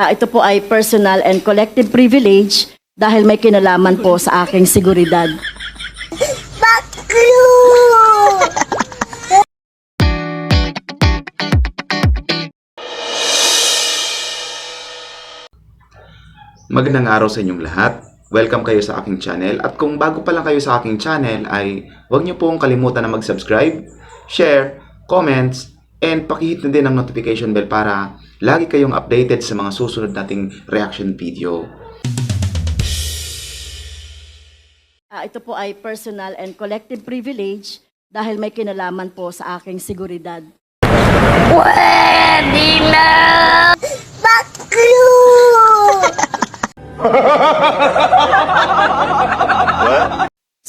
Ah, ito po ay personal and collective privilege dahil may kinalaman po sa aking seguridad. Magandang araw sa inyong lahat. Welcome kayo sa aking channel. At kung bago pa lang kayo sa aking channel ay huwag niyo pong kalimutan na mag-subscribe, share, comments, and pakihit na din ang notification bell para lagi kayong updated sa mga susunod nating reaction video. Ah, ito po ay personal and collective privilege dahil may kinalaman po sa aking seguridad.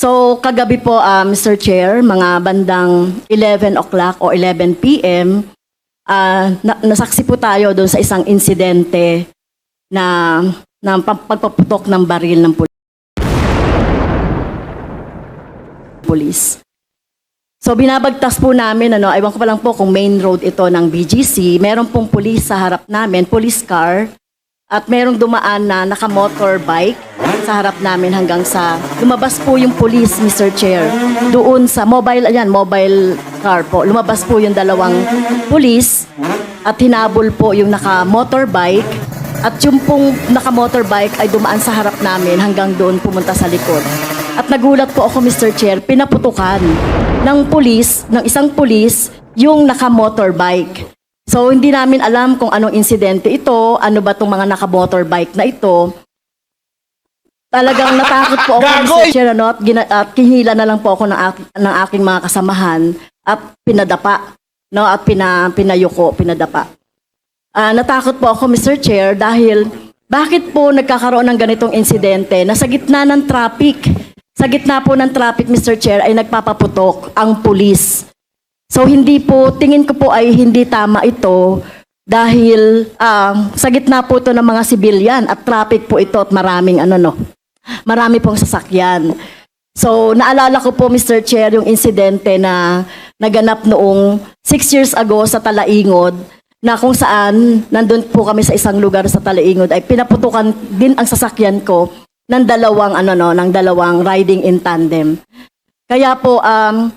So, kagabi po, ah, Mr. Chair, mga bandang 11 o'clock o 11 p.m., ah, na- nasaksi po tayo doon sa isang insidente na, na pag- pagpaputok ng baril ng pulis. So binabagtas po namin, ano, aywan ko pa lang po kung main road ito ng BGC, meron pong pulis sa harap namin, police car, at merong dumaan na naka-motorbike sa harap namin hanggang sa lumabas po yung police, Mr. Chair. Doon sa mobile, ayan, mobile car po. Lumabas po yung dalawang police at hinabol po yung naka-motorbike at yung pong naka-motorbike ay dumaan sa harap namin hanggang doon pumunta sa likod. At nagulat po ako, Mr. Chair, pinaputukan ng pulis, ng isang pulis, yung naka-motorbike. So, hindi namin alam kung anong insidente ito, ano ba itong mga naka-motorbike na ito. Talagang natakot po ako, Mr. Chair, ano, at, gina- at kinila na lang po ako ng, ak- ng aking mga kasamahan at pinadapa, no, at pina, pinayuko, pinadapa. Ah, natakot po ako, Mr. Chair, dahil bakit po nagkakaroon ng ganitong insidente na sa gitna ng traffic, sa gitna po ng traffic, Mr. Chair, ay nagpapaputok ang pulis. So hindi po, tingin ko po ay hindi tama ito dahil ah, sa gitna po ito ng mga sibilyan at traffic po ito at maraming ano no, marami pong sasakyan. So, naalala ko po, Mr. Chair, yung insidente na naganap noong six years ago sa Talaingod, na kung saan nandun po kami sa isang lugar sa Talaingod, ay pinaputukan din ang sasakyan ko ng dalawang, ano no, ng dalawang riding in tandem. Kaya po, um,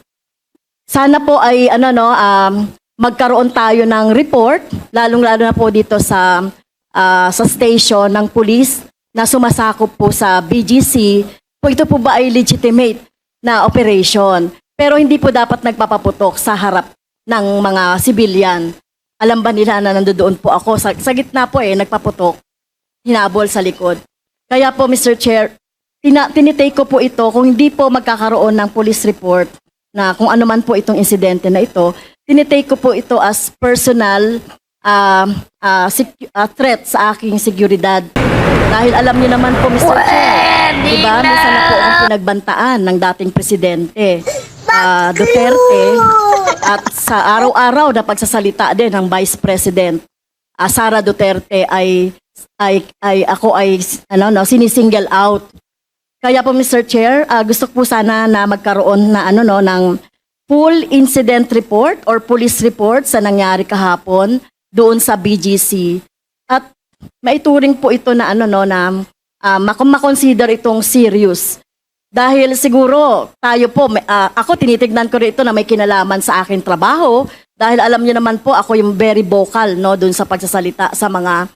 sana po ay, ano no, um, magkaroon tayo ng report, lalong-lalo na po dito sa, ah, sa station ng police na sumasakop po sa BGC, kung ito po ba ay legitimate na operation. Pero hindi po dapat nagpapaputok sa harap ng mga civilian. Alam ba nila na nandoon po ako? Sa, sa gitna po eh, nagpaputok. Hinabol sa likod. Kaya po, Mr. Chair, tina, tinitake ko po ito kung hindi po magkakaroon ng police report na kung ano man po itong insidente na ito, tinitake ko po ito as personal ah, secu- ah, threat sa aking seguridad. Dahil alam niyo naman po, Mr. Chair, di ba, minsan na po akong pinagbantaan ng dating presidente, ah, Duterte, at sa araw-araw na pagsasalita din ng Vice President, ah, Sara Duterte ay ay ay ako ay ano no sinisingle out kaya po Mr. Chair, ah, gusto ko po sana na magkaroon na ano no ng full incident report or police report sa nangyari kahapon doon sa BGC. At maituring po ito na ano no na uh, makonsider itong serious. Dahil siguro tayo po, ah, ako tinitignan ko rin ito na may kinalaman sa aking trabaho dahil alam niyo naman po ako yung very vocal no doon sa pagsasalita sa mga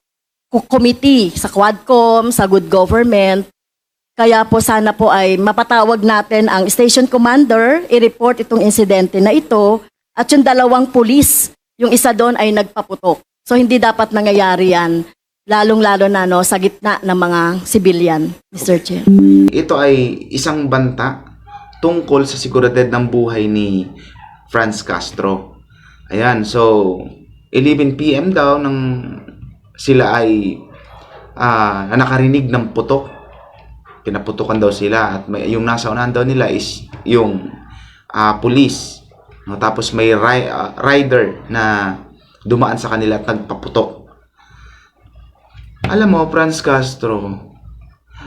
committee, sa Quadcom, sa good government. Kaya po sana po ay mapatawag natin ang station commander, i-report itong insidente na ito, at yung dalawang pulis, yung isa doon ay nagpaputok. So hindi dapat nangyayari yan, lalong-lalo na no, sa gitna ng mga civilian, Mr. Chair. Ito ay isang banta tungkol sa seguridad ng buhay ni Franz Castro. Ayan, so 11 PM daw nang sila ay na nakarinig ng putok. Pinaputukan daw sila at may, yung nasa unahan daw nila is yung ah, police. No, tapos may ri- ah, rider na dumaan sa kanila at nagpaputok. Alam mo, Franz Castro,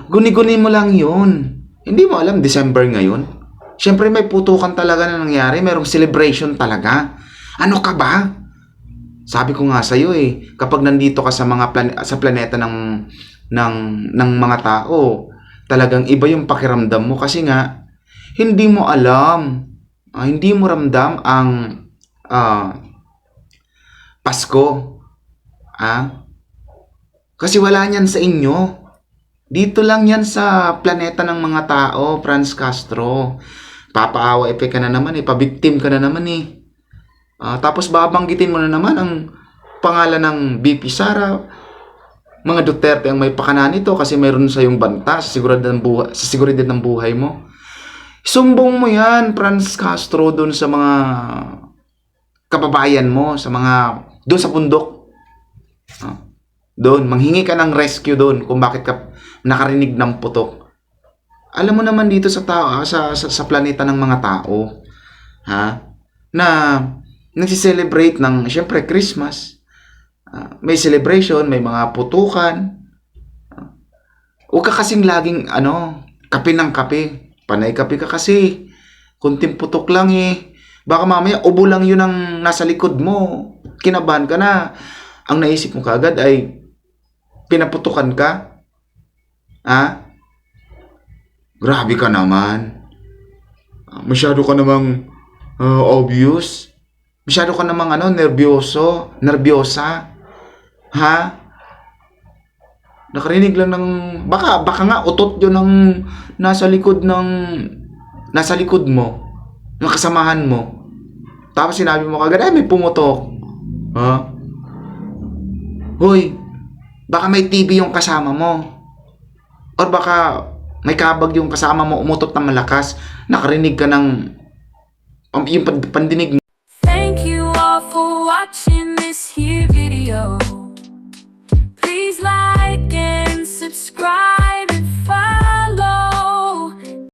Guni-guni mo lang yun. Hindi mo alam, December ngayon. Siyempre may putukan talaga na nangyari. Merong celebration talaga. Ano ka ba? Sabi ko nga sa iyo eh, kapag nandito ka sa mga plan- sa planeta ng ng ng mga tao, talagang iba yung pakiramdam mo kasi nga hindi mo alam, ah, hindi mo ramdam ang ah, Pasko. Ah? Kasi wala niyan sa inyo. Dito lang yan sa planeta ng mga tao, Franz Castro. Papaawa epe ka na naman eh, pabiktim ka na naman eh. Ah, tapos babanggitin mo na naman ang pangalan ng BP Sara, mga Duterte ang may pakana nito kasi mayroon sa yung banta sa seguridad ng buhay, sa seguridad ng buhay mo. Sumbong mo yan, Franz Castro, doon sa mga kababayan mo, sa mga, doon sa bundok. Ah, doon, manghingi ka ng rescue doon kung bakit ka nakarinig ng putok. Alam mo naman dito sa tao, ah, sa, sa, sa planeta ng mga tao, ha? Na nagsiselebrate ng, syempre, Christmas. Ah, may celebration, may mga putukan. Ah, Huwag ka kasing laging, ano, kape ng kape. Panay kape ka kasi. Kunting putok lang eh. Baka mamaya, ubo lang yun ang nasa likod mo. Kinabahan ka na. Ang naisip mo kaagad ay, pinaputukan ka. Ha? Grabe ka naman. Ah, Masyado ka namang ah, obvious. Masyado ka namang ano, nervyoso, nervyosa. Ha? Nakarinig lang ng baka baka nga utot 'yon ng nasa likod ng nasa likod mo, ng kasamahan mo. Tapos sinabi mo kagad, ay may pumutok. Ha? Hoy, baka may TV yung kasama mo. Or baka may kabag yung kasama mo umutot ng malakas. Nakarinig ka ng um, yung pan- pandinig Thank you all for watching this here video. subscribe.